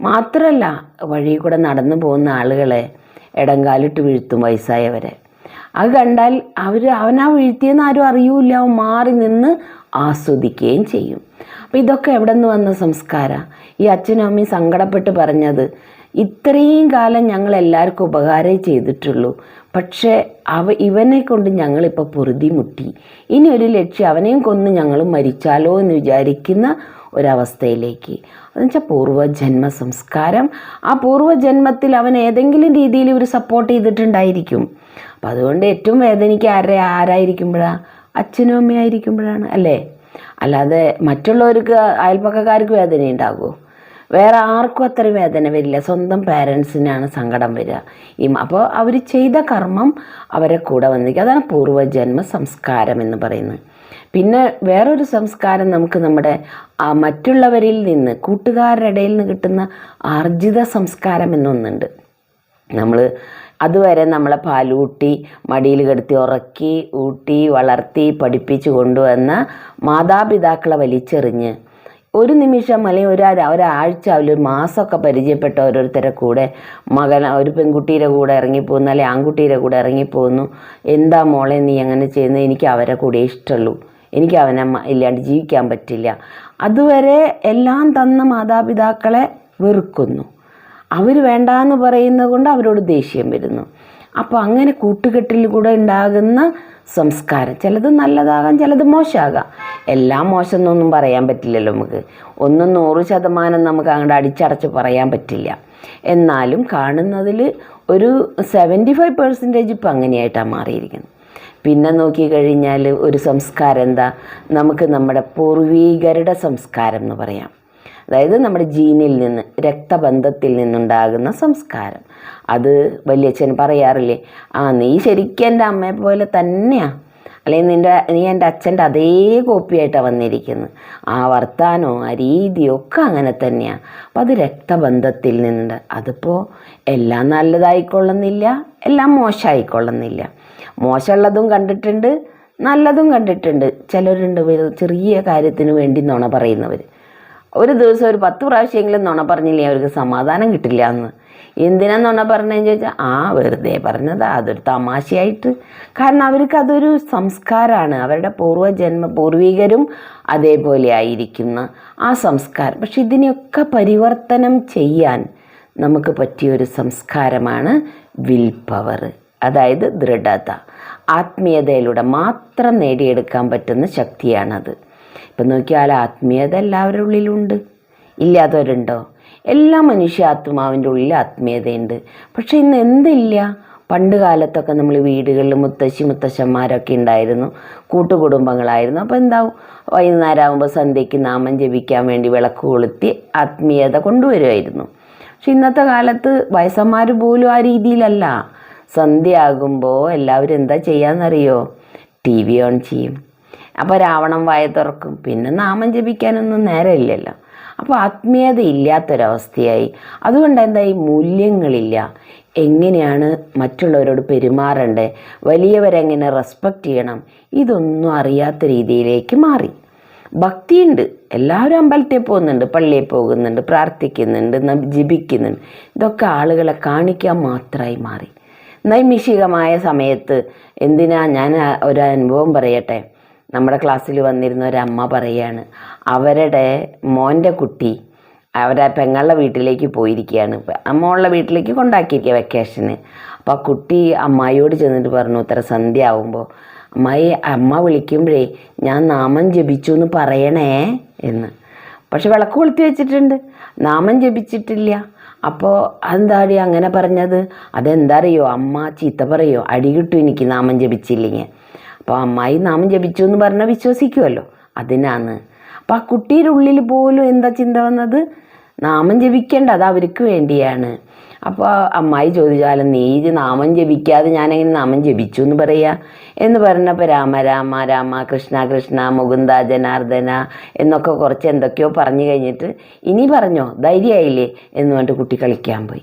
മാത്രമല്ല വഴി കൂടെ നടന്നു പോകുന്ന ആളുകളെ ഇടങ്കാലിട്ട് വീഴ്ത്തും വയസ്സായവരെ. അത് കണ്ടാൽ അവർ അവനാ വീഴ്ത്തിയെന്ന് ആരും അറിയൂല മാറി നിന്ന് ആസ്വദിക്കുകയും ചെയ്യും. അപ്പോൾ ഇതൊക്കെ എവിടെ നിന്ന് വന്ന സംസ്കാരം? ഈ അച്ഛനും അമ്മയും സങ്കടപ്പെട്ട് പറഞ്ഞത് ഇത്രയും കാലം ഞങ്ങൾ എല്ലാവർക്കും ഉപകാരമേ ചെയ്തിട്ടുള്ളൂ. പക്ഷേ അവ ഇവനെ കൊണ്ട് ഞങ്ങളിപ്പോൾ പൊറുതി മുട്ടി. ഇനി ഒരു ലക്ഷ്യം അവനെയും കൊന്ന് ഞങ്ങൾ മരിച്ചാലോ എന്ന് വിചാരിക്കുന്ന ഒരവസ്ഥയിലേക്ക്. എന്നുവെച്ചാൽ പൂർവജന്മ സംസ്കാരം. ആ പൂർവജന്മത്തിൽ അവൻ ഏതെങ്കിലും രീതിയിൽ ഇവർ സപ്പോർട്ട് ചെയ്തിട്ടുണ്ടായിരിക്കും. അപ്പം അതുകൊണ്ട് ഏറ്റവും വേദനയ്ക്ക് ആരെ ആരായിരിക്കുമ്പോഴാണ് അച്ഛനും അമ്മയായിരിക്കുമ്പോഴാണ് അല്ലേ? അല്ലാതെ മറ്റുള്ളവർക്ക് അയൽപ്പക്കക്കാർക്ക് വേദന ഉണ്ടാകുമോ? വേറെ ആർക്കും അത്രയും വേദന വരില്ല. സ്വന്തം പാരൻസിനാണ് സങ്കടം വരിക. ഈ അപ്പോൾ അവർ ചെയ്ത കർമ്മം അവരെ കൂടെ വന്നിരിക്കുക അതാണ് പൂർവജന്മ സംസ്കാരം എന്ന് പറയുന്നത്. പിന്നെ വേറൊരു സംസ്കാരം നമുക്ക് നമ്മുടെ മറ്റുള്ളവരിൽ നിന്ന് കൂട്ടുകാരുടെ ഇടയിൽ നിന്ന് കിട്ടുന്ന ആർജിത സംസ്കാരം എന്നൊന്നുണ്ട്. നമ്മൾ അതുവരെ നമ്മളെ പാലൂട്ടി മടിയിൽ കിടത്തി ഉറക്കി ഊട്ടി വളർത്തി പഠിപ്പിച്ചു കൊണ്ടുവന്ന മാതാപിതാക്കളെ വലിച്ചെറിഞ്ഞ് ഒരു നിമിഷം അല്ലെങ്കിൽ ഒരു ഒരാഴ്ച അല്ലെങ്കിൽ ഒരു മാസമൊക്കെ പരിചയപ്പെട്ട ഓരോരുത്തരെ കൂടെ മകൻ ഒരു പെൺകുട്ടിയുടെ കൂടെ ഇറങ്ങിപ്പോകുന്നു അല്ലെങ്കിൽ ആൺകുട്ടിയുടെ കൂടെ ഇറങ്ങിപ്പോകുന്നു എന്താ മോളെ നീ അങ്ങനെ ചെയ്യുന്നത്? എനിക്ക് അവരെ കൂടെ ഇഷ്ടമുള്ളൂ. എനിക്ക് അവനെ ഇല്ലാണ്ട് ജീവിക്കാൻ പറ്റില്ല. അതുവരെ എല്ലാം തന്ന മാതാപിതാക്കളെ വെറുക്കുന്നു. അവർ വേണ്ടാന്ന് പറയുന്നത് കൊണ്ട് അവരോട് ദേഷ്യം വരുന്നു. അപ്പോൾ അങ്ങനെ കൂട്ടുകെട്ടിൽ കൂടെ ഉണ്ടാകുന്ന സംസ്കാരം ചിലത് നല്ലതാകാം ചിലത് മോശമാകാം. എല്ലാം മോശം എന്നൊന്നും പറയാൻ പറ്റില്ലല്ലോ നമുക്ക്. ഒന്നും നൂറ് ശതമാനം നമുക്ക് അങ്ങോട്ട് അടിച്ചടച്ച് പറയാൻ പറ്റില്ല. എന്നാലും കാണുന്നതിൽ ഒരു സെവന്റി ഫൈവ് പെർസെന്റേജ് ഇപ്പം അങ്ങനെയായിട്ടാണ് മാറിയിരിക്കുന്നത്. പിന്നെ നോക്കിക്കഴിഞ്ഞാൽ ഒരു സംസ്കാരം എന്താ? നമുക്ക് നമ്മുടെ പൂർവീകരുടെ സംസ്കാരം എന്ന് പറയാം. അതായത് നമ്മുടെ ജീനിൽ നിന്ന് രക്തബന്ധത്തിൽ നിന്നുണ്ടാകുന്ന സംസ്കാരം. അത് വലിയച്ഛൻ പറയാറില്ലേ ആ നീ ശരിക്കും എന്റെ അമ്മയെ പോലെ തന്നെയാണ് അല്ലെങ്കിൽ നിന്റെ നീ എന്റെ അച്ഛന്റെ അതേ കോപ്പിയായിട്ടാണ് വന്നിരിക്കുന്നത്. ആ വർത്താനോ ആ രീതിയും ഒക്കെ അങ്ങനെ തന്നെയാണ് അപ്പോൾ അത് രക്തബന്ധത്തിൽ നിന്നുണ്ട്. അതിപ്പോൾ എല്ലാം നല്ലതായിക്കൊള്ളുന്നില്ല എല്ലാം മോശമായിക്കൊള്ളുന്നില്ല. മോശമുള്ളതും കണ്ടിട്ടുണ്ട് നല്ലതും കണ്ടിട്ടുണ്ട്. ചിലരുണ്ട് ചെറിയ കാര്യത്തിന് വേണ്ടി നുണ പറയുന്നവർ ഒരു ദിവസം ഒരു പത്ത് പ്രാവശ്യമെങ്കിലും നുണ പറഞ്ഞില്ലേ അവർക്ക് സമാധാനം കിട്ടില്ല എന്ന്. എന്തിനാ നുണ പറഞ്ഞതെന്ന് ചോദിച്ചാൽ ആ വെറുതെ പറഞ്ഞതാ അതൊരു തമാശയായിട്ട്. കാരണം അവർക്ക് അതൊരു സംസ്കാരമാണ്. അവരുടെ പൂർവജന്മ പൂർവികരും അതേപോലെ ആയിരിക്കുന്ന ആ സംസ്കാരം. പക്ഷെ ഇതിനെയൊക്കെ പരിവർത്തനം ചെയ്യാൻ നമുക്ക് പറ്റിയൊരു സംസ്കാരമാണ് വിൽ പവർ അതായത് ദൃഢത. ആത്മീയതയിലൂടെ മാത്രം നേടിയെടുക്കാൻ പറ്റുന്ന ശക്തിയാണത്. ഇപ്പം നോക്കിയാൽ ആത്മീയത എല്ലാവരുടെ ഉള്ളിലുണ്ട്. ഇല്ലാത്തവരുണ്ടോ? എല്ലാ മനുഷ്യ മനുഷ്യാത്മാവിന്റെ ഉള്ളിൽ ആത്മീയതയുണ്ട്. പക്ഷേ ഇന്ന് എന്തില്ല? പണ്ട് കാലത്തൊക്കെ നമ്മൾ വീടുകളിൽ മുത്തശ്ശി മുത്തശ്ശന്മാരൊക്കെ ഉണ്ടായിരുന്നു. കൂട്ടുകുടുംബങ്ങളായിരുന്നു. അപ്പോൾ എന്താവും? വൈകുന്നേരം ആകുമ്പോൾ സന്ധ്യയ്ക്ക് നാമം ജപിക്കാൻ വേണ്ടി വിളക്ക് കൊളുത്തി ആത്മീയത കൊണ്ടുവരുമായിരുന്നു. പക്ഷെ ഇന്നത്തെ കാലത്ത് വയസ്സന്മാർ പോലും ആ രീതിയിലല്ല. സന്ധ്യ ആകുമ്പോൾ എല്ലാവരും എന്താ ചെയ്യാന്നറിയോ? ടി വി ഓൺ ചെയ്യും. അപ്പോൾ രാവണം വായ തുറക്കും. പിന്നെ നാമം ജപിക്കാനൊന്നും നേരമില്ലല്ലോ. അപ്പോൾ ആത്മീയത ഇല്ലാത്തൊരവസ്ഥയായി. അതുകൊണ്ട് എന്തായി മൂല്യങ്ങളില്ല? എങ്ങനെയാണ് മറ്റുള്ളവരോട് പെരുമാറേണ്ടത് വലിയവരെങ്ങനെ റെസ്പെക്റ്റ് ചെയ്യണം? ഇതൊന്നും അറിയാത്ത രീതിയിലേക്ക് മാറി. ഭക്തിയുണ്ട്. എല്ലാവരും അമ്പലത്തിൽ പോകുന്നുണ്ട് പള്ളിയിൽ പോകുന്നുണ്ട് പ്രാർത്ഥിക്കുന്നുണ്ട് ജപിക്കുന്നുണ്ട്. ഇതൊക്കെ ആളുകളെ കാണിക്കാൻ മാത്രമായി മാറി. നൈമിഷികമായ സമയത്ത് എന്തിനാ ഞാൻ ഒരു അനുഭവം പറയട്ടെ? നമ്മുടെ ക്ലാസ്സിൽ വന്നിരുന്ന ഒരമ്മ പറയാണ് അവരുടെ മോന്റെ കുട്ടി അവരെ പെങ്ങളുടെ വീട്ടിലേക്ക് പോയിരിക്കുകയാണ്. അമ്മളുടെ വീട്ടിലേക്ക് കൊണ്ടാക്കിയിരിക്കുക വെക്കേഷന് അപ്പോൾ ആ കുട്ടി അമ്മായിയോട് ചെന്നിട്ട് പറഞ്ഞു ഇത്ര സന്ധ്യ ആവുമ്പോൾ അമ്മായി അമ്മ വിളിക്കുമ്പോഴേ ഞാൻ നാമം ജപിച്ചു എന്ന് പറയണേ എന്ന്. പക്ഷെ വിളക്ക് കൊളുത്തി വെച്ചിട്ടുണ്ട്. നാമം ജപിച്ചിട്ടില്ല. അപ്പോൾ അതെന്താടി അങ്ങനെ പറഞ്ഞത്? അതെന്താ അറിയോ അമ്മ ചീത്ത പറയോ? അടി കിട്ടും എനിക്ക് നാമം ജപിച്ചില്ലെങ്കിൽ. അപ്പോൾ അമ്മായി നാമം ജപിച്ചു എന്ന് പറഞ്ഞാൽ വിശ്വസിക്കുമല്ലോ അതിനാണ് അപ്പം ആ കുട്ടിയുടെ ഉള്ളിൽ പോലും എന്താ ചിന്ത വന്നത്? നാമം ജപിക്കേണ്ട അത് അവർക്ക് വേണ്ടിയാണ്. അപ്പോൾ അമ്മായി ചോദിച്ചാലും നീ നാമം ജപിക്കാതെ ഞാനെങ്ങനെ നാമം ജപിച്ചു എന്ന് പറയുക എന്ന് പറഞ്ഞപ്പോൾ രാമ രാമ രാമ കൃഷ്ണ കൃഷ്ണ മുകുന്ദ ജനാർദ്ദന എന്നൊക്കെ കുറച്ച് എന്തൊക്കെയോ പറഞ്ഞു കഴിഞ്ഞിട്ട് ഇനി പറഞ്ഞോ ധൈര്യമായില്ലേ? എന്ന് പറഞ്ഞിട്ട് കുട്ടി കളിക്കാൻ പോയി.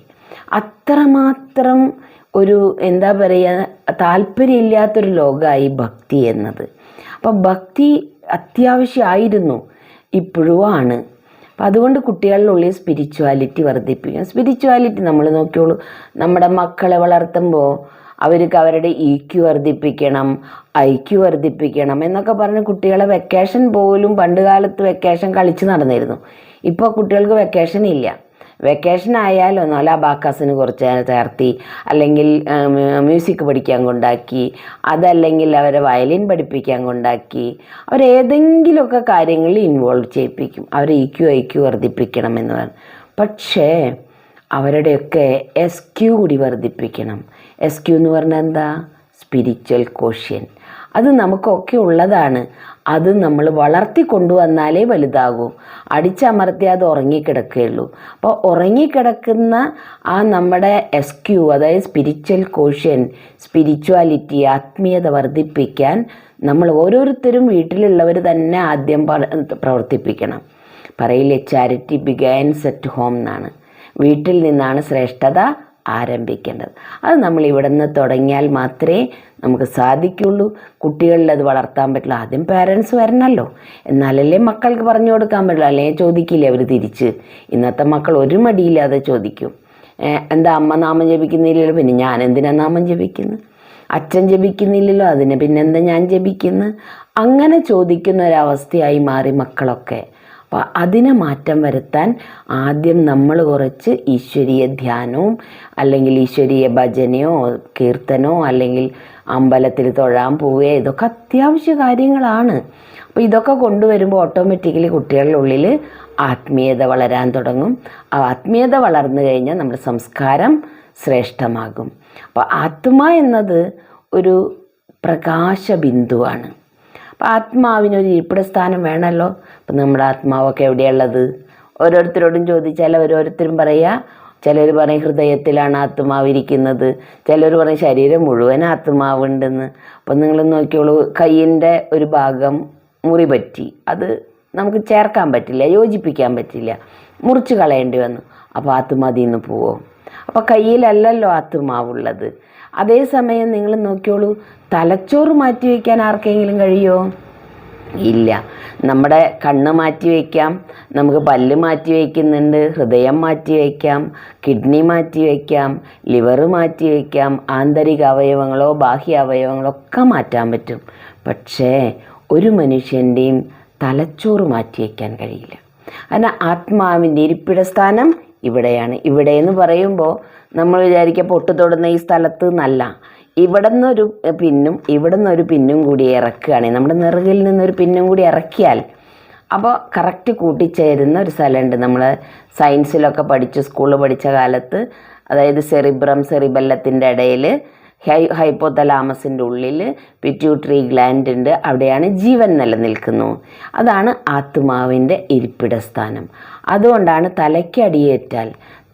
അത്രമാത്രം ഒരു എന്താ പറയുക താല്പര്യമില്ലാത്തൊരു ലോകമായി ഭക്തി എന്നത്. അപ്പം ഭക്തി അത്യാവശ്യമായിരുന്നു. ഇപ്പോഴും ആണ്. അപ്പം അതുകൊണ്ട് കുട്ടികളിലുള്ള സ്പിരിച്വാലിറ്റി വർദ്ധിപ്പിക്കണം സ്പിരിച്വാലിറ്റി നമ്മൾ നോക്കിയോളൂ. നമ്മുടെ മക്കളെ വളർത്തുമ്പോൾ അവർക്ക് അവരുടെ ഇ ക്യു വർദ്ധിപ്പിക്കണം ഐ ക്യു വർദ്ധിപ്പിക്കണം എന്നൊക്കെ പറഞ്ഞ് കുട്ടികളെ വെക്കേഷൻ പോലും പണ്ട് കാലത്ത് വെക്കേഷൻ കളിച്ച് നടന്നിരുന്നു. ഇപ്പോൾ കുട്ടികൾക്ക് വെക്കേഷൻ ഇല്ല. വെക്കേഷൻ ആയാലും ഒന്നുമല്ല ബാക്കാസിന് കുറച്ച് ചേർത്തി അല്ലെങ്കിൽ മ്യൂസിക് പഠിക്കാൻ കൊണ്ടാക്കി അതല്ലെങ്കിൽ അവരെ വയലിൻ പഠിപ്പിക്കാൻ കൊണ്ടാക്കി അവരേതെങ്കിലുമൊക്കെ കാര്യങ്ങളിൽ ഇൻവോൾവ് ചെയ്യിപ്പിക്കും. അവർ ഇ ക്യു ഐ ക്യു വർദ്ധിപ്പിക്കണം എന്ന് പറഞ്ഞു പക്ഷേ അവരുടെയൊക്കെ എസ് ക്യു കൂടി വർദ്ധിപ്പിക്കണം. എസ് ക്യു എന്ന് പറഞ്ഞാൽ എന്താ? സ്പിരിച്വൽ കോഷ്യൻ അത് നമുക്കൊക്കെ ഉള്ളതാണ്. അത് നമ്മൾ വളർത്തി കൊണ്ടുവന്നാലേ വലുതാകൂ. അടിച്ചമർത്തി അത് ഉറങ്ങിക്കിടക്കുകയുള്ളൂ. അപ്പോൾ ഉറങ്ങിക്കിടക്കുന്ന ആ നമ്മുടെ എസ് ക്യു അതായത് സ്പിരിച്വൽ കോഷ്യൻ സ്പിരിച്വാലിറ്റി ആത്മീയത വർദ്ധിപ്പിക്കാൻ നമ്മൾ ഓരോരുത്തരും വീട്ടിലുള്ളവർ തന്നെ ആദ്യം പ്രവർത്തിപ്പിക്കണം. പറയില്ലേ ചാരിറ്റി ബിഗൈൻസ് അറ്റ് ഹോം എന്നാണ്. വീട്ടിൽ നിന്നാണ് ശ്രേഷ്ഠത ആരംഭിക്കേണ്ടത്. അത് നമ്മൾ ഇവിടെ നിന്ന് തുടങ്ങിയാൽ മാത്രമേ നമുക്ക് സാധിക്കുള്ളൂ കുട്ടികളിൽ അത് വളർത്താൻ പറ്റുള്ളൂ ആദ്യം പാരൻസ് വരണമല്ലോ എന്നാലല്ലേ മക്കൾക്ക് പറഞ്ഞു കൊടുക്കാൻ പറ്റുള്ളൂ. അല്ലെങ്കിൽ ചോദിക്കില്ലേ അവർ തിരിച്ച്? ഇന്നത്തെ മക്കൾ ഒരു മടിയില്ലാതെ ചോദിക്കും. എന്താ അമ്മ നാമം ജപിക്കുന്നില്ലല്ലോ? പിന്നെ ഞാൻ എന്തിനാ നാമം ജപിക്കുന്നത് അച്ഛൻ ജപിക്കുന്നില്ലല്ലോ? അതിന് പിന്നെന്താ ഞാൻ ജപിക്കുന്നത് അങ്ങനെ ചോദിക്കുന്ന ഒരവസ്ഥയായി മാറി മക്കളൊക്കെ. അപ്പോൾ അതിനെ മാറ്റം വരുത്താൻ ആദ്യം നമ്മൾ കുറച്ച് ഈശ്വരീയ ധ്യാനവും അല്ലെങ്കിൽ ഈശ്വരീയ ഭജനയോ കീർത്തനോ അല്ലെങ്കിൽ അമ്പലത്തിൽ തൊഴാൻ പോവുക ഇതൊക്കെ അത്യാവശ്യ കാര്യങ്ങളാണ്. അപ്പോൾ ഇതൊക്കെ കൊണ്ടുവരുമ്പോൾ ഓട്ടോമാറ്റിക്കലി കുട്ടികളുടെ ഉള്ളിൽ ആത്മീയത വളരാൻ തുടങ്ങും. ആ ആത്മീയത വളർന്നു കഴിഞ്ഞാൽ നമ്മുടെ സംസ്കാരം ശ്രേഷ്ഠമാകും. അപ്പോൾ ആത്മ എന്നത് ഒരു പ്രകാശ ബിന്ദുവാണ് അപ്പം ആത്മാവിനൊരു ഇരിപ്പിട സ്ഥാനം വേണമല്ലോ അപ്പം നമ്മുടെ ആത്മാവൊക്കെ എവിടെയുള്ളത്? ഓരോരുത്തരോടും ചോദിച്ചാൽ ഓരോരുത്തരും പറയുക ചിലർ പറയും ഹൃദയത്തിലാണ് ആത്മാവ് ഇരിക്കുന്നത്. ചിലർ പറയും ശരീരം മുഴുവൻ ആത്മാവുണ്ടെന്ന്. അപ്പം നിങ്ങൾ നോക്കിയോളൂ കയ്യിന്റെ ഒരു ഭാഗം മുറി പറ്റി. അത് നമുക്ക് ചേർക്കാൻ പറ്റില്ല യോജിപ്പിക്കാൻ പറ്റില്ല. മുറിച്ച് കളയേണ്ടി വന്നു. അപ്പോൾ ആത്മാതിൽ നിന്ന് പോവോ. അപ്പോൾ കയ്യിലല്ലല്ലോ ആത്മാവുള്ളത്. അതേസമയം നിങ്ങൾ നോക്കിയോളൂ തലച്ചോറ് മാറ്റി വയ്ക്കാൻ ആർക്കെങ്കിലും കഴിയുമോ ഇല്ല. നമ്മുടെ കണ്ണ് മാറ്റി വയ്ക്കാം നമുക്ക് പല്ല് മാറ്റി വയ്ക്കുന്നുണ്ട് ഹൃദയം മാറ്റി വയ്ക്കാം കിഡ്നി മാറ്റി വയ്ക്കാം ലിവർ മാറ്റി വയ്ക്കാം ആന്തരിക അവയവങ്ങളോ ബാഹ്യ അവയവങ്ങളോ ഒക്കെ മാറ്റാൻ പറ്റും. പക്ഷേ ഒരു മനുഷ്യന്റെയും തലച്ചോറ് മാറ്റി വയ്ക്കാൻ കഴിയില്ല. അതിന് ആത്മാവിന്റെ ഇരിപ്പിട സ്ഥാനം ഇവിടെയാണ്. ഇവിടെ എന്ന് പറയുമ്പോൾ നമ്മൾ വിചാരിക്കുക പൊട്ട് തൊടുന്ന ഈ സ്ഥലത്ത് നല്ല. ഇവിടെ നിന്നൊരു പിന്നും ഇവിടെ നിന്നൊരു പിന്നും കൂടി ഇറക്കുകയാണെങ്കിൽ നമ്മുടെ നിറകിൽ നിന്നൊരു പിന്നും കൂടി ഇറക്കിയാൽ അപ്പോൾ കറക്റ്റ് കൂട്ടിച്ചേരുന്ന ഒരു സ്ഥലമുണ്ട്. നമ്മൾ സയൻസിലൊക്കെ പഠിച്ചു സ്കൂളിൽ പഠിച്ച കാലത്ത് അതായത് സെറിബ്രം സെറിബല്ലത്തിന്റെ ഇടയിൽ ഹൈ ഹൈപ്പോതലാമസിന്റെ ഉള്ളിൽ പിറ്റ്യൂട്ടറി ഗ്ലാൻഡ് ഉണ്ട്. അവിടെയാണ് ജീവൻ നിലനിൽക്കുന്നു. അതാണ് ആത്മാവിന്റെ ഇരിപ്പിട സ്ഥാനം. അതുകൊണ്ടാണ് തലയ്ക്ക് അടിയേറ്റാൽ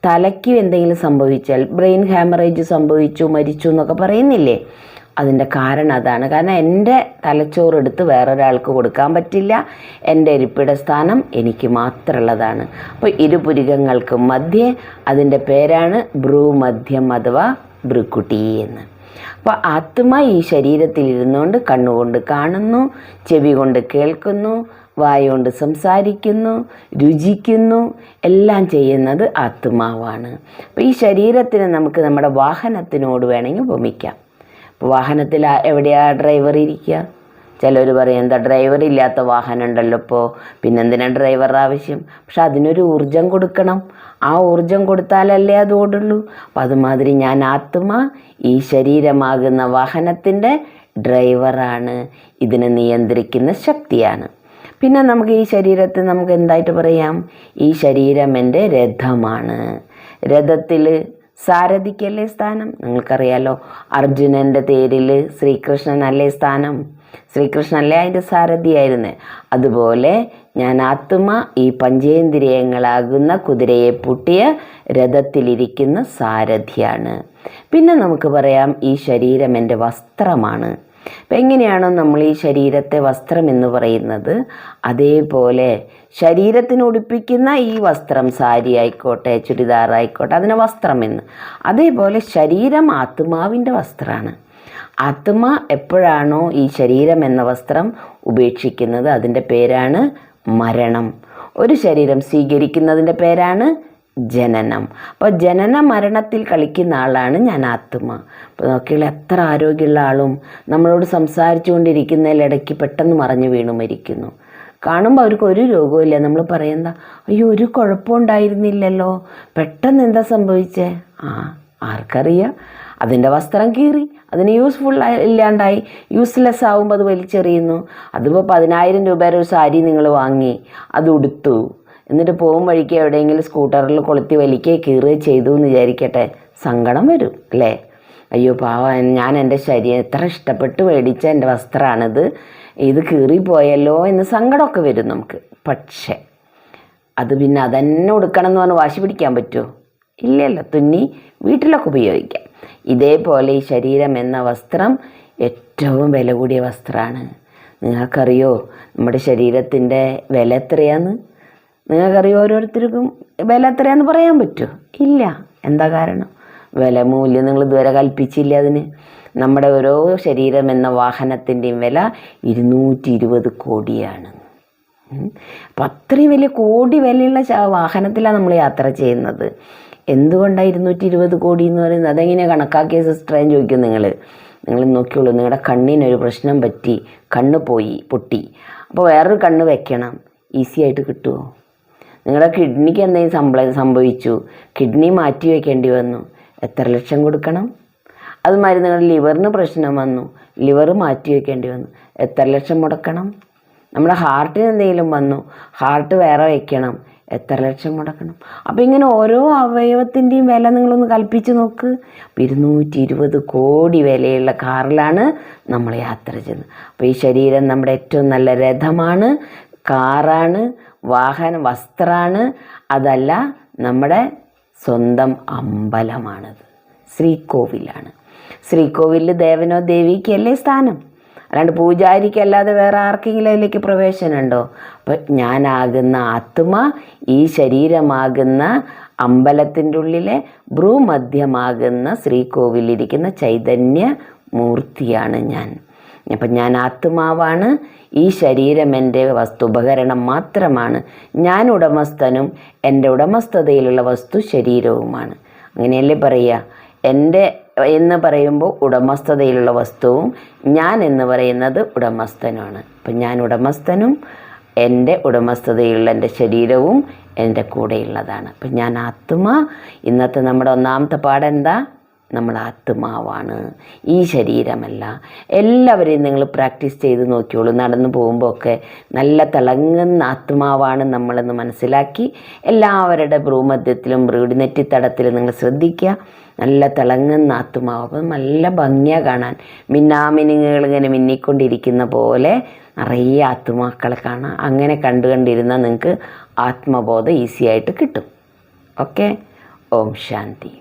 തലയ്ക്ക് എന്തെങ്കിലും സംഭവിച്ചാൽ ബ്രെയിൻ ഹാമറേജ് സംഭവിച്ചു മരിച്ചു എന്നൊക്കെ പറയുന്നില്ലേ? അതിന്റെ കാരണം അതാണ്. കാരണം എന്റെ തലച്ചോറ് എടുത്ത് വേറൊരാൾക്ക് കൊടുക്കാൻ പറ്റില്ല. എന്റെ ഇരിപ്പിട സ്ഥാനം എനിക്ക് മാത്രമുള്ളതാണ്. അപ്പോൾ ഇരുപുരികങ്ങൾക്കും മധ്യേ അതിന്റെ പേരാണ് ഭ്രൂമധ്യം അഥവാ ഭ്രുക്കുട്ടി എന്ന്. അപ്പോൾ ആത്മ ഈ ശരീരത്തിൽ ഇരുന്നുകൊണ്ട് കണ്ണുകൊണ്ട് കാണുന്നു ചെവി കൊണ്ട് കേൾക്കുന്നു വായ കൊണ്ട് സംസാരിക്കുന്നു രുചിക്കുന്നു എല്ലാം ചെയ്യുന്നത് ആത്മാവാണ്. അപ്പോൾ ഈ ശരീരത്തിന് നമുക്ക് നമ്മുടെ വാഹനത്തിനോട് വേണമെങ്കിൽ ഉപമിക്കാം. വാഹനത്തിൽ എവിടെയാണ് എവിടെയാ ഡ്രൈവർ ഇരിക്കുക? ചിലർ പറയും എന്താ ഡ്രൈവർ ഇല്ലാത്ത വാഹനം ഉണ്ടല്ലോ ഇപ്പോൾ പിന്നെന്തിനാ ഡ്രൈവർ ആവശ്യം? പക്ഷെ അതിനൊരു ഊർജം കൊടുക്കണം. ആ ഊർജം കൊടുത്താലല്ലേ അത് ഓടുള്ളൂ. അപ്പം അതുമാതിരി ഞാൻ ആത്മ ഈ ശരീരമാകുന്ന വാഹനത്തിന്റെ ഡ്രൈവറാണ്. ഇതിനെ നിയന്ത്രിക്കുന്ന ശക്തിയാണ്. പിന്നെ നമുക്ക് ഈ ശരീരത്തെ നമുക്ക് എന്തായിട്ട് പറയാം? ഈ ശരീരം എന്റെ രഥമാണ്. രഥത്തിൽ സാരഥിക്കല്ലേ സ്ഥാനം? നിങ്ങൾക്കറിയാലോ അർജുനന്റെ തേരിൽ ശ്രീകൃഷ്ണനല്ലേ സ്ഥാനം? ശ്രീകൃഷ്ണനല്ലേ അതിന്റെ സാരഥിയായിരുന്നേ? അതുപോലെ ഞാൻ ആത്മ ഈ പഞ്ചേന്ദ്രിയങ്ങളാകുന്ന കുതിരയെ പൂട്ടിയ രഥത്തിലിരിക്കുന്ന സാരഥിയാണ്. പിന്നെ നമുക്ക് പറയാം ഈ ശരീരം എന്റെ വസ്ത്രമാണ്. അപ്പം എങ്ങനെയാണോ നമ്മൾ ഈ ശരീരത്തെ വസ്ത്രം എന്ന് പറയുന്നത്? അതേപോലെ ശരീരത്തിന് ഉടുപ്പിക്കുന്ന ഈ വസ്ത്രം സാരി ആയിക്കോട്ടെ ചുരിദാർ ആയിക്കോട്ടെ അതിനെ വസ്ത്രമെന്ന് അതേപോലെ ശരീരം ആത്മാവിന്റെ വസ്ത്രമാണ്. ആത്മ എപ്പോഴാണോ ഈ ശരീരം എന്ന വസ്ത്രം ഉപേക്ഷിക്കുന്നത്? അതിന്റെ പേരാണ് മരണം. ഒരു ശരീരം സ്വീകരിക്കുന്നതിന്റെ പേരാണ് ജനനം. അപ്പോൾ ജനന മരണത്തിൽ കളിക്കുന്ന ആളാണ് ഞാൻ ആത്മ. അപ്പോൾ നോക്കിയാൽ എത്ര ആരോഗ്യമുള്ള ആളും നമ്മളോട് സംസാരിച്ചുകൊണ്ടിരിക്കുന്നതിലിടയ്ക്ക് പെട്ടെന്ന് മറിഞ്ഞു വീണു മരിക്കുന്നു. കാണുമ്പോൾ അവർക്ക് ഒരു രോഗവുമില്ല. നമ്മൾ പറയുന്ന അയ്യോ ഒരു കുഴപ്പമുണ്ടായിരുന്നില്ലല്ലോ പെട്ടെന്ന് എന്താ സംഭവിച്ചേ? ആ ആർക്കറിയാം. അതിന്റെ വസ്ത്രം കീറി. അതിന് യൂസ്ഫുൾ ഇല്ലാണ്ടായി. യൂസ്ലെസ് ആവുമ്പോൾ അത് വലിച്ചെറിയുന്നു. അതിപ്പോൾ പതിനായിരം രൂപയുടെ ഒരു സാരി നിങ്ങൾ വാങ്ങി അത് ഉടുത്തു. എന്നിട്ട് പോകും വഴിക്ക് എവിടെയെങ്കിലും സ്കൂട്ടറിൽ കൊളുത്തി വലിക്കേ കീറുകയോ ചെയ്തു എന്ന് വിചാരിക്കട്ടെ. സങ്കടം വരും അല്ലേ? അയ്യോ പാവ ഞാൻ എന്റെ ശരീരം എത്ര ഇഷ്ടപ്പെട്ട് മേടിച്ച എന്റെ വസ്ത്രമാണിത്. ഇത് കീറിപ്പോയല്ലോ എന്ന് സങ്കടമൊക്കെ വരും നമുക്ക്. പക്ഷേ അത് പിന്നെ അതന്നെ ഉടുക്കണം എന്ന് പറഞ്ഞ് വാശി പിടിക്കാൻ പറ്റുമോ? ഇല്ലല്ലോ തുന്നി വീട്ടിലൊക്കെ ഉപയോഗിക്കാം. ഇതേപോലെ ഈ ശരീരം എന്ന വസ്ത്രം ഏറ്റവും വില കൂടിയ വസ്ത്രമാണ്. നിങ്ങൾക്കറിയോ നമ്മുടെ ശരീരത്തിന്റെ വില എത്രയാന്ന് നിങ്ങൾക്കറിയോ ഓരോരുത്തർക്കും വില എത്രയാന്ന് പറയാൻ പറ്റുമോ? ഇല്ല. എന്താ കാരണം? വില മൂല്യം നിങ്ങൾ ഇതുവരെ കൽപ്പിച്ചില്ല അതിന്? നമ്മുടെ ഓരോ ശരീരം എന്ന വാഹനത്തിന്റെയും വില ഇരുന്നൂറ്റി ഇരുപത് കോടിയാണ്. അപ്പം അത്രയും വലിയ കോടി വിലയുള്ള വാഹനത്തിലാണ് നമ്മൾ യാത്ര ചെയ്യുന്നത്. എന്തുകൊണ്ടാണ് ഇരുന്നൂറ്റി ഇരുപത് കോടി എന്ന് പറയുന്നത്? അതെങ്ങനെയാണ് കണക്കാക്കിയ സിസ്റ്ററേം? ചോദിക്കും നിങ്ങൾ നിങ്ങൾ നോക്കിയുള്ളൂ നിങ്ങളുടെ കണ്ണിനൊരു പ്രശ്നം പറ്റി കണ്ണ് പോയി പൊട്ടി. അപ്പോൾ വേറൊരു കണ്ണ് വെക്കണം. ഈസി ആയിട്ട് കിട്ടുമോ നിങ്ങളുടെ കിഡ്നിക്ക് എന്തെങ്കിലും സംഭവ സംഭവിച്ചു? കിഡ്നി മാറ്റി വയ്ക്കേണ്ടി വന്നു. എത്ര ലക്ഷം കൊടുക്കണം? അതുമാതിരി നിങ്ങളുടെ ലിവറിന് പ്രശ്നം വന്നു. ലിവർ മാറ്റി വയ്ക്കേണ്ടി വന്നു. എത്ര ലക്ഷം മുടക്കണം? നമ്മുടെ ഹാർട്ടിന് എന്തെങ്കിലും വന്നു. ഹാർട്ട് വേറെ വയ്ക്കണം എത്ര ലക്ഷം മുടക്കണം? അപ്പോൾ ഇങ്ങനെ ഓരോ അവയവത്തിന്റെയും വില നിങ്ങളൊന്ന് കൽപ്പിച്ച് നോക്ക്. ഇരുന്നൂറ്റി ഇരുപത് കോടി വിലയുള്ള കാറിലാണ് നമ്മൾ യാത്ര ചെയ്യുന്നത്. അപ്പോൾ ഈ ശരീരം നമ്മുടെ ഏറ്റവും നല്ല രഥമാണ്. കാറാണ്. വാഹനം വസ്ത്രമാണ് അതല്ല നമ്മുടെ സ്വന്തം അമ്പലമാണത്. ശ്രീകോവിലാണ്. ശ്രീകോവിലിൽ ദേവനോ ദേവിക്കല്ലേ സ്ഥാനം? അല്ലാണ്ട് പൂജാരിക്കല്ലാതെ വേറെ ആർക്കെങ്കിലും അതിലേക്ക് പ്രവേശനമുണ്ടോ? അപ്പം ഞാനാകുന്ന ആത്മ ഈ ശരീരമാകുന്ന അമ്പലത്തിന്റെ ഉള്ളിലെ ഭ്രൂമധ്യമാകുന്ന ശ്രീകോവിലിരിക്കുന്ന ചൈതന്യ മൂർത്തിയാണ് ഞാൻ. അപ്പം ഞാൻ ആത്മാവാണ്. ഈ ശരീരം എന്റെ വസ്തു ഉപകരണം മാത്രമാണ്. ഞാൻ ഉടമസ്ഥനും എന്റെ ഉടമസ്ഥതയിലുള്ള വസ്തു ശരീരവുമാണ്. അങ്ങനെയല്ലേ പറയുക? എന്റെ എന്ന് പറയുമ്പോൾ ഉടമസ്ഥതയിലുള്ള വസ്തുവും ഞാൻ എന്ന് പറയുന്നത് ഉടമസ്ഥനുമാണ്. അപ്പം ഞാൻ ഉടമസ്ഥനും എന്റെ ഉടമസ്ഥതയിലുള്ള എന്റെ ശരീരവും എന്റെ കൂടെയുള്ളതാണ്. അപ്പം ഞാൻ ആത്മ. ഇന്നത്തെ നമ്മുടെ ഒന്നാമത്തെ പാടെന്താ നമ്മൾ ആത്മാവാണ്. ഈ ശരീരമല്ല. എല്ലാവരെയും നിങ്ങൾ പ്രാക്ടീസ് ചെയ്ത് നോക്കിയോളൂ നടന്നു പോകുമ്പോൾ ഒക്കെ നല്ല തിളങ്ങുന്ന ആത്മാവാണ് നമ്മളെന്ന് മനസ്സിലാക്കി എല്ലാവരുടെ ഭ്രൂമധ്യത്തിലും നെറ്റിത്തടത്തിലും നിങ്ങൾ ശ്രദ്ധിക്കുക. നല്ല തിളങ്ങുന്ന ആത്മാവ് നല്ല ഭംഗിയാണ് കാണാൻ. മിന്നാമിനുങ്ങൾ ഇങ്ങനെ മിന്നിക്കൊണ്ടിരിക്കുന്ന പോലെ നിറയെ ആത്മാക്കളെ കാണാം. അങ്ങനെ കണ്ടു കണ്ടിരുന്നാൽ നിങ്ങൾക്ക് ആത്മബോധം ഈസിയായിട്ട് കിട്ടും. ഓക്കെ? ഓം ശാന്തി.